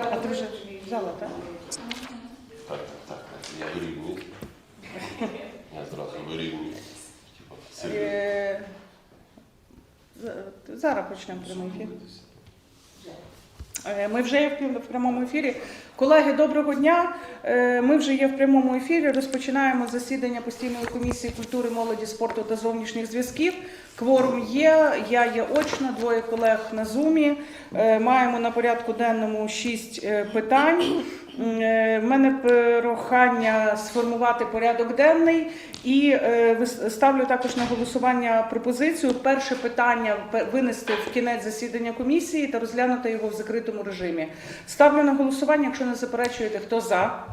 А ти вже взяла, так? Так, так, я вирівнюю. Я зразу вирівнюю. Е, Зараз почнемо прямий ефір. Е, Ми вже є в прям- прямому ефірі. Колеги, доброго дня. Е, Ми вже є в прямому ефірі. Розпочинаємо засідання постійної комісії культури, молоді, спорту та зовнішніх зв'язків. Кворум є. Я є очно, двоє колег на зумі. Е, Маємо на порядку денному шість питань. Е, В мене прохання сформувати порядок денний і е, ставлю також на голосування пропозицію. Перше питання винести в кінець засідання комісії та розглянути його в закритому режимі. Ставлю на голосування, якщо не заперечуєте, хто за,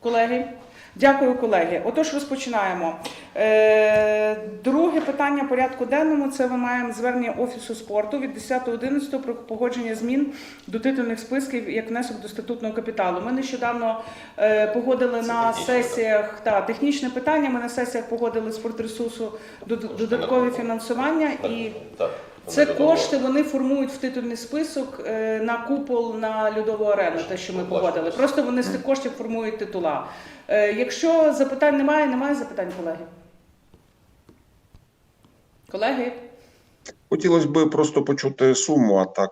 колеги. Дякую, колеги. Отож, розпочинаємо. Е, друге питання порядку денному це ми маємо звернення Офісу спорту від 10.11 про погодження змін до титульних списків як внесок до статутного капіталу. Ми нещодавно е, погодили Це на сесіях та технічне питання. Ми на сесіях погодили спортресурсу дод- додаткове фінансування і. Це кошти вони формують в титульний список е, на купол на льодову арену, те, що ми погодили. Просто вони з тих коштів формують титула. Е, Якщо запитань немає, немає запитань, колеги. Колеги, Хотілося б просто почути суму, а так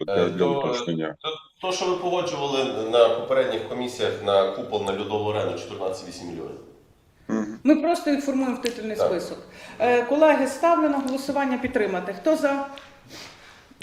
для, Е, для то- уточнення. То, то, що ви погоджували на попередніх комісіях на купол на льодову арену 14,8 мільйонів. Ми просто інформуємо формуємо в титульний список. Е, Колеги, ставлю на голосування підтримати. Хто за?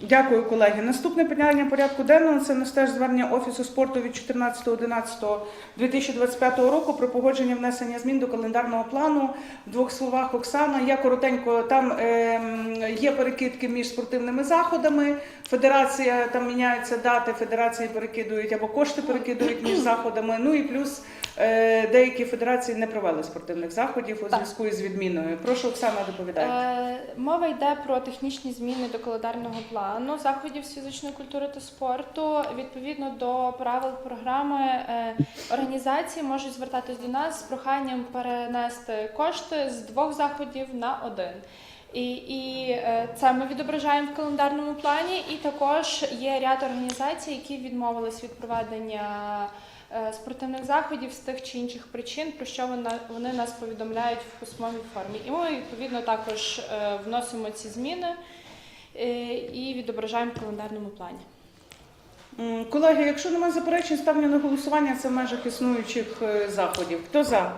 Дякую, колеги. Наступне питання порядку денного це наш теж звернення Офісу спорту від 14.11.2025 року про погодження внесення змін до календарного плану. В двох словах Оксана. Я коротенько там ем, є перекидки між спортивними заходами. Федерація там міняються дати, федерації перекидують або кошти перекидують між заходами. Ну і плюс е, деякі федерації не провели спортивних заходів у зв'язку із відміною. Прошу Оксана доповідайте. Е, Мова йде про технічні зміни до календарного плану заходів з фізичної культури та спорту. Відповідно до правил програми е, організації можуть звертатись до нас з проханням перенести кошти з двох заходів на один. І, і е, це ми відображаємо в календарному плані. І також є ряд організацій, які відмовились від проведення е, спортивних заходів з тих чи інших причин, про що вони, нас повідомляють в письмовій формі. І ми відповідно також вносимо ці зміни і відображаємо в календарному плані. Колеги, якщо немає заперечень, ставлю на голосування це в межах існуючих е, заходів. Хто за?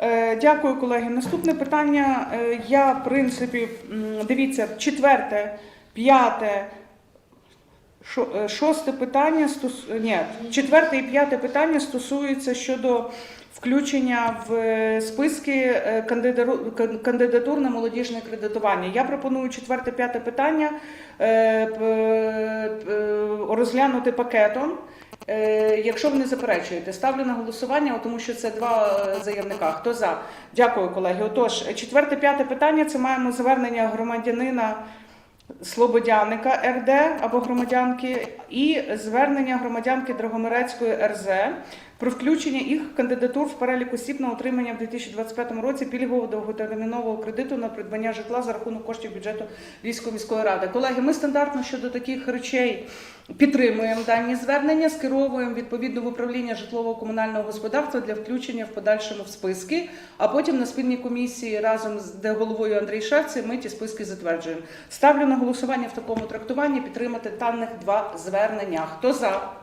Е, Дякую, колеги. Наступне питання. е, Я, в принципі, дивіться, четверте, п'яте, е, шосте питання стос... Ні, четверте і п'яте питання стосуються щодо включення в е, списки е, кандидатур на молодіжне кредитування. Я пропоную четверте, п'яте питання е, е, розглянути пакетом. Е, Якщо ви не заперечуєте, ставлю на голосування, тому що це два е, заявника. Хто за? Дякую, колеги. Отож, четверте, п'яте питання це маємо звернення громадянина Слободяника РД або громадянки і звернення громадянки Драгомирецької РЗ про включення їх кандидатур в перелік осіб на отримання в 2025 році пільгового довготермінового кредиту на придбання житла за рахунок коштів бюджету Львівської міської ради. Колеги, ми стандартно щодо таких речей підтримуємо дані звернення, скеровуємо відповідно в управління житлово-комунального господарства для включення в подальшому в списки, а потім на спільній комісії разом з де головою Андрій Шевці ми ті списки затверджуємо. Ставлю на голосування в такому трактуванні підтримати даних два звернення. Хто за?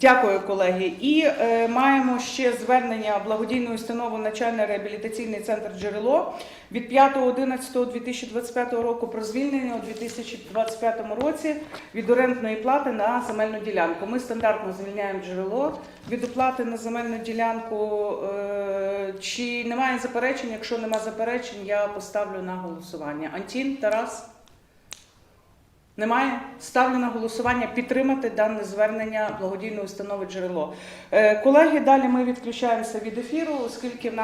Дякую, колеги. І е, маємо ще звернення благодійної установи начальний реабілітаційний центр джерело від 5.11.2025 року про звільнення у 2025 році від орендної плати на земельну ділянку. Ми стандартно звільняємо джерело від оплати на земельну ділянку. Е, чи немає заперечень? Якщо немає заперечень, я поставлю на голосування. Антін, Тарас. Немає? Ставлю на голосування підтримати дане звернення благодійної установи джерело. Е, Колеги, далі ми відключаємося від ефіру, оскільки в нас